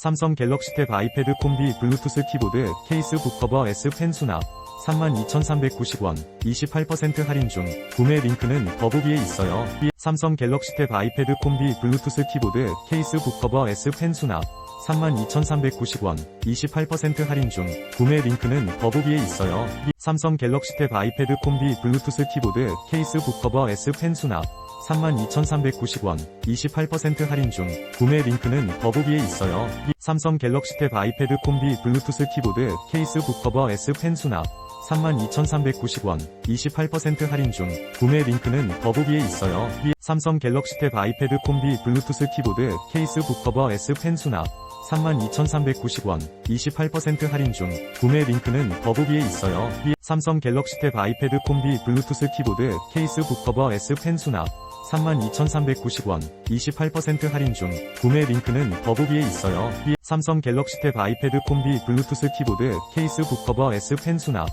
삼성 갤럭시 탭 아이패드 콤비 블루투스 키보드 케이스 북커버 S 펜 수납 32,390원 28% 할인 중 구매 링크는 더보기에 있어요. 삼성 갤럭시 탭 아이패드 콤비 블루투스 키보드 케이스 북커버 S 펜 수납 32,390원 28% 할인 중 구매 링크는 더보기에 있어요. 삼성 갤럭시 탭 아이패드 콤비 블루투스 키보드 케이스 북커버 S 펜 수납 32,390원 28% 할인 중 구매 링크는 더보기에 있어요. 삼성 갤럭시 탭 아이패드 콤비 블루투스 키보드 케이스 북커버 S 펜 수납 32,390원 28% 할인 중 구매 링크는 더보기에 있어요. 삼성 갤럭시 탭 아이패드 콤비 블루투스 키보드 케이스 북커버 S 펜 수납 32,390원 28% 할인 중 구매 링크는 더보기에 있어요. 삼성 갤럭시 탭 아이패드 콤비 블루투스 키보드 케이스 북커버 S 펜 수납 32,390원 28% 할인 중 구매 링크는 더보기에 있어요. 삼성 갤럭시 탭 아이패드 콤비 블루투스 키보드 케이스 북커버 S 펜 수납